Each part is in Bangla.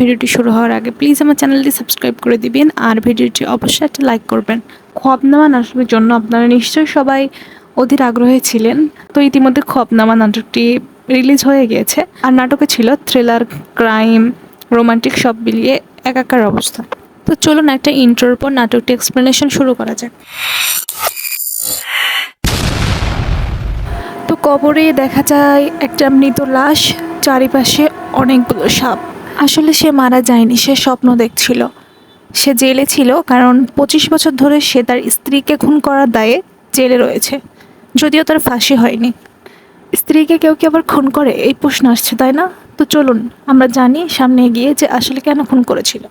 ভিডিওটি শুরু হওয়ার আগে প্লিজ আমার চ্যানেলটি সাবস্ক্রাইব করে দিবেন আর ভিডিওটি অবশ্যই একটা লাইক করবেন। খবনামা নাটকের জন্য আপনারা নিশ্চয়ই সবাই অধীর আগ্রহী ছিলেন। তো ইতিমধ্যে খবনামা নাটকটি রিলিজ হয়ে গিয়েছে। আর নাটকে ছিল থ্রিলার ক্রাইম রোমান্টিক সব মিলিয়ে একাকার অবস্থা। তো চলুন একটা ইন্ট্রোর পর নাটকটি এক্সপ্লেনেশন শুরু করা যাক। তো কবরে দেখা যায় একটা মৃত লাশ, চারিপাশে অনেকগুলো সাপ। আসলে সে মারা যায়নি, সে স্বপ্ন দেখছিল। সে জেলে ছিল কারণ পঁচিশ বছর ধরে সে তার স্ত্রীকে খুন করার দায়ে জেলে রয়েছে। যদিও তার ফাঁসি হয়নি। স্ত্রীকে কেউ কি আবার খুন করে? এই প্রশ্ন আসছে, তাই না? তো চলুন, আমরা জানি সামনে গিয়ে যে আসলে কেন খুন করেছিল।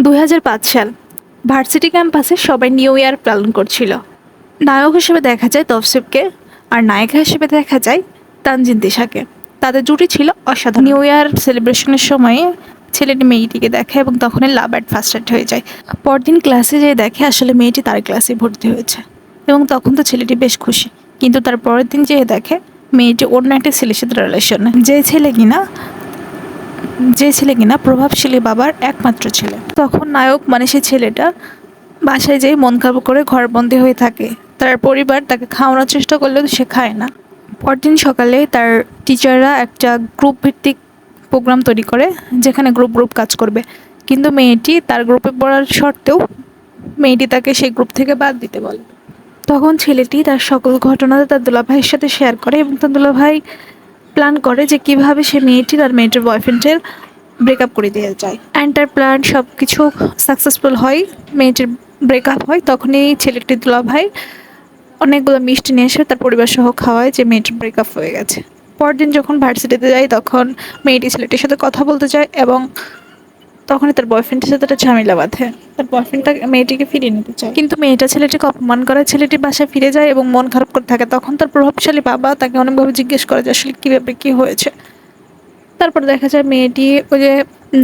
দুই হাজার পাঁচ সাল, ভার্সিটি ক্যাম্পাসে সবাই নিউ ইয়ার পালন করছিল। নায়ক হিসেবে দেখা যায় তফসিবকে আর নায়িকা হিসেবে দেখা যায় তানজিন দিশাকে তাদের জুটি ছিল অসাধারণ। নিউ ইয়ার সেলিব্রেশনের সময়ে ছেলেটি মেয়েটিকে দেখে এবং তখনই লাভ অ্যাট ফার্স্ট সাইট হয়ে যায়। পরদিন ক্লাসে যেয়ে দেখে আসলে মেয়েটি তার ক্লাসে ভর্তি হয়েছে। এবং তখন তো ছেলেটি বেশ খুশি। কিন্তু তার পরের দিন যেয়ে দেখে মেয়েটি অন্য একটা ছেলের সাথে রিলেশন যে ছেলে কিনা, যে ছেলে কিনা প্রভাবশালী বাবার একমাত্র ছেলে। তখন নায়ক মানে সেই ছেলেটা বাসায় যেয়ে মন খারাপ করে ঘরবন্দি হয়ে থাকে। তার পরিবার তাকে খাওয়ানোর চেষ্টা করলেও সে খায় না। পরদিন সকালে তার টিচাররা একটা গ্রুপ ভিত্তিক প্রোগ্রাম তৈরি করে, যেখানে গ্রুপ গ্রুপ কাজ করবে। কিন্তু মেয়েটি তার গ্রুপে পড়ার সত্ত্বেও মেয়েটি তাকে সেই গ্রুপ থেকে বাদ দিতে বলে। তখন ছেলেটি তার সকল ঘটনা তার দুলাভাইয়ের সাথে শেয়ার করে এবং তার দুলাভাই প্ল্যান করে যে কীভাবে সে মেয়েটি তার মেয়েটির বয়ফ্রেন্ডের ব্রেকআপ করে দিয়ে যায়। অ্যান্ড তার প্ল্যান সব কিছু সাকসেসফুল হয়, মেয়েটির ব্রেকআপ হয়, তখনই ছেলেটির দুলাভাই অনেকগুলো মিষ্টি নিয়ে এসে তার পরিবার সহ খাওয়ায়, যে মেয়েটির ব্রেকআপ হয়ে গেছে। পরদিন যখন ভার্সিটিতে যায় তখন মেয়েটি ছেলেটির সাথে কথা বলতে চায় এবং তখনই তার বয়ফ্রেন্ডের সাথে একটা ঝামেলা বাঁধে। তার বয়ফ্রেন্ডটা মেয়েটিকে ফিরিয়ে নিতে চায়। কিন্তু মেয়েটা ছেলেটিকে অপমান করে, ছেলেটি বাসায় ফিরে যায় এবং মন খারাপ করে থাকে। তখন তার প্রভাবশালী বাবা তাকে অনেকভাবে জিজ্ঞেস করে যে আসলে কীভাবে কী হয়েছে। তারপর দেখা যায় মেয়েটি ওই যে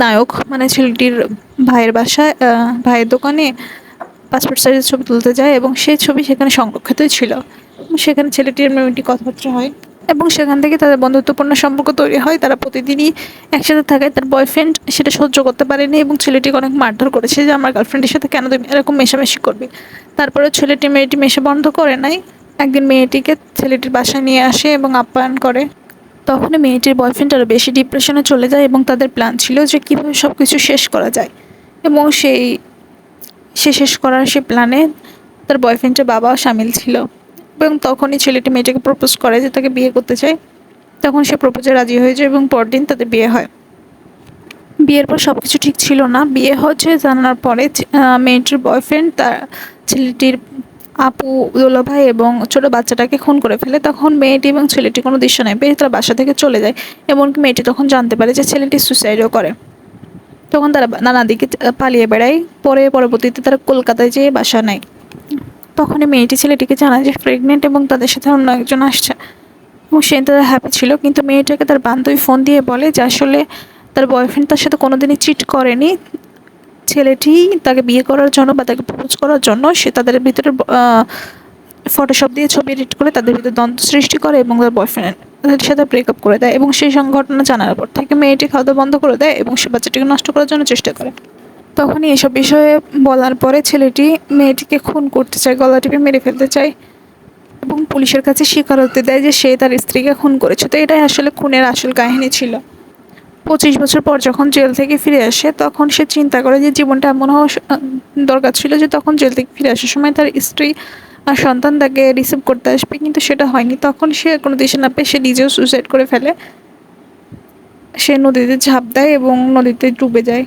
নায়ক মানে ছেলেটির ভাইয়ের বাসায় ভাইয়ের দোকানে পাসপোর্ট সাইজের ছবি তুলতে যায় এবং সেই ছবি সেখানে সংরক্ষিতই ছিল। সেখানে ছেলেটির মেয়েটি কথাবার্তা হয় এবং সেখান থেকে তাদের বন্ধুত্বপূর্ণ সম্পর্ক তৈরি হয়। তারা প্রতিদিনই একসাথে থাকে, তার বয়ফ্রেন্ড সেটা সহ্য করতে পারেনি এবং ছেলেটিকে অনেক মারধর করেছে যে, আমার গার্লফ্রেন্ডের সাথে কেন তুমি এরকম মেশামেশি করবে? তারপরে ছেলেটি মেয়েটি মেশা বন্ধ করে নাই একদিন মেয়েটিকে ছেলেটির বাসায় নিয়ে আসে এবং আপ্যায়ন করে। তখনই মেয়েটির বয়ফ্রেন্ড আরও বেশি ডিপ্রেশনে চলে যায় এবং তাদের প্ল্যান ছিল যে, কীভাবে সব কিছু শেষ করা যায়। এবং সেই সে শেষ করার সে প্ল্যানে তার বয়ফ্রেন্ডের বাবাও সামিল ছিল। এবং তখনই ছেলেটি মেয়েটাকে প্রপোজ করে যে তাকে বিয়ে করতে চায়। তখন সে প্রপোজে রাজি হয়ে যায় এবং পরদিন তাদের বিয়ে হয়। বিয়ের পর সব কিছু ঠিক ছিল না। বিয়ে হচ্ছে জানার পরে মেয়েটির বয়ফ্রেন্ড তার ছেলেটির আপু দোলাভাই এবং ছোট বাচ্চাটাকে খুন করে ফেলে। তখন মেয়েটি এবং ছেলেটি কোনো দৃশ্য নেই পেয়ে তারা বাসা থেকে চলে যায়। এমনকি মেয়েটি তখন জানতে পারে যে ছেলেটি সুইসাইডও করে। তখন তারা নানা দিকে পালিয়ে বেড়ায়। পরে পরবর্তীতে তারা কলকাতায় যেয়ে বাসা নেয়। তখনই মেয়েটি ছেলেটিকে জানায় যে প্রেগনেন্ট এবং তাদের সাথে অন্য একজন আসছে। এবং সে তাদের হ্যাপি ছিল, কিন্তু মেয়েটাকে তার বান্ধবী ফোন দিয়ে বলে যে, আসলে তার বয়ফ্রেন্ড তার সাথে কোনোদিনই চিট করেনি। ছেলেটি তাকে বিয়ে করার জন্য বা তাকে প্রপোজ করার জন্য সে তাদের ভিতরে ফটোশপ দিয়ে ছবি এডিট করে তাদের ভিতরে দ্বন্দ্ব সৃষ্টি করে এবং তার বয়ফ্রেন্ড সাথে ব্রেকআপ করে দেয় এবং সেই সংঘটনা জানার পর থেকে মেয়েটি খাওয়া বন্ধ করে দেয় এবং সে বাচ্চাটিকে নষ্ট করার জন্য চেষ্টা করে। তখনই এসব বিষয়ে বলার পরে ছেলেটি মেয়েটিকে খুন করতে চায়, গলা টিপে মেরে ফেলতে চায় এবং পুলিশের কাছে স্বীকারোক্তি দেয় যে সে তার স্ত্রীকে খুন করেছে। তো এটাই আসলে খুনের আসল কাহিনী ছিল। পঁচিশ বছর পর যখন জেল থেকে ফিরে আসে, তখন সে চিন্তা করে যে জীবনটা এমন হওয়া দরকার ছিল যে তখন জেল থেকে ফিরে আসার সময় তার স্ত্রী আর সন্তান তাকে রিসিভ করতে আসবে, কিন্তু সেটা হয়নি। তখন সে কোনো দিশে না পেয়ে সে নিজেও সুইসাইড করে ফেলে। সে নদীতে ঝাঁপ দেয় এবং নদীতে ডুবে যায়।